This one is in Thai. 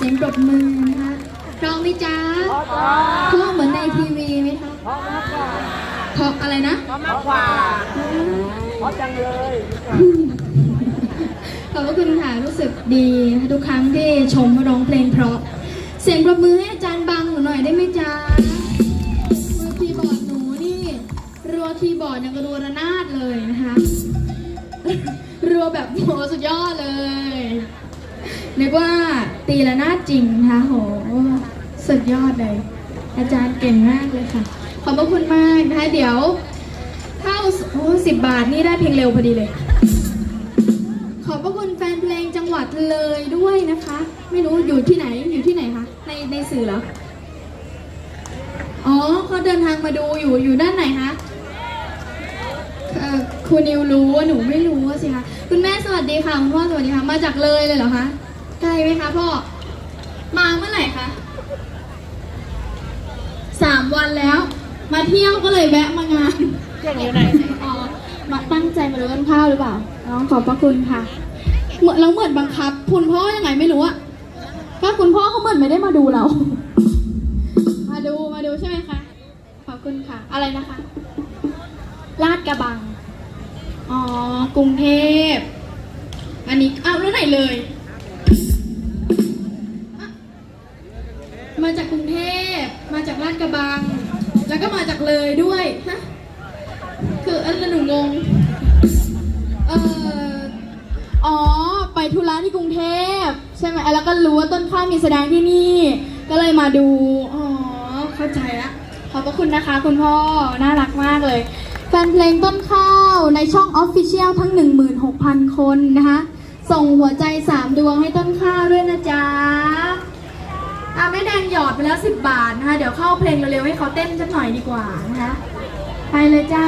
สียงปรบมือนะคะพร้อมไหมจ๊ะพราะเหมือนในทีวีไหมคะเพราะอะไรนะมากกว่าเพราะจังเลยขอบคุณค่ะรู้สึกดีทุกครั้งที่ชมร้องเพลงเพราะ เสียงปรบมือให้อาจารย์บังหนูหน่อยได้ไหมจ๊ะมือคีย์บอร์ดหนูนี่รัวคีย์บอร์ดยังกระรัวระนาดเลยนะคะรัวแบบโหสุดยอดเลย นึกว่าตีระนาดจริงนะคะโหสุดยอดเลย อาจารย์เก่งมากเลยค่ะ ขอบพระคุณมากนะคะ เดี๋ยวถ้าโอ้สิบบาทนี่ได้เพลงเร็วพอดีเลย ขอบพระคุณแฟนเพลงจังหวัดเลยด้วยนะคะ ไม่รู้อยู่ที่ไหนอยู่ที่ไหนคะในในสื่อเหรออ๋อเขาเดินทางมาดูอยู่อยู่ด้านไหนคะคุณนิวรู้ว่าหนูไม่รู้สิคะคุณแม่สวัสดีค่ะคุณพ่อสวัสดีค่ะมาจากเลยเลยเหรอคะ ไกลไหมคะพ่อ มาเมื่อไหร่คะสามวันแล้ว มาเที่ยวก็เลยแวะมางานเที่ยงอยู่ไหนอ๋อมาตั้งใจมาดูต้นข้าวหรือเปล่า น้องขอบพระคุณค่ะเหมือนเราเหมือนบังคับ คุณพ่อยังไงไม่รู้อะก็คุณพ่อเขาเหมือนไม่ได้มาดูเรา มาดูมาดูใช่ไหมคะ ขอบคุณค่ะ อะไรนะคะ ลาดกระบัง อ๋อ กรุงเทพ อันนี้ อ้าวแล้วไหนเลย กระบัง แล้วก็มาจากเลยด้วยฮะคืออันนั้นหนูงงเอออ๋อ ไปธุระที่กรุงเทพใช่ไหมแล้วก็รู้ว่าต้นข้าวมีแสดงที่นี่ ก็เลยมาดูอ๋อเข้าใจละขอบพระคุณนะคะ คุณพ่อน่ารักมากเลยแฟนเพลงต้นข้าวในช่องออฟฟิเชียลทั้ง 16,000 คนนะคะ ส่งหัวใจ 3 ดวงให้ต้นข้าวด้วยนะจ๊ะ อะแม่แดงหยอดไปแล้ว 10 บาทนะคะ เดี๋ยวเข้าเพลงเร็วๆให้เขาเต้นสักหน่อยดีกว่านะคะ ไปเลยจ้า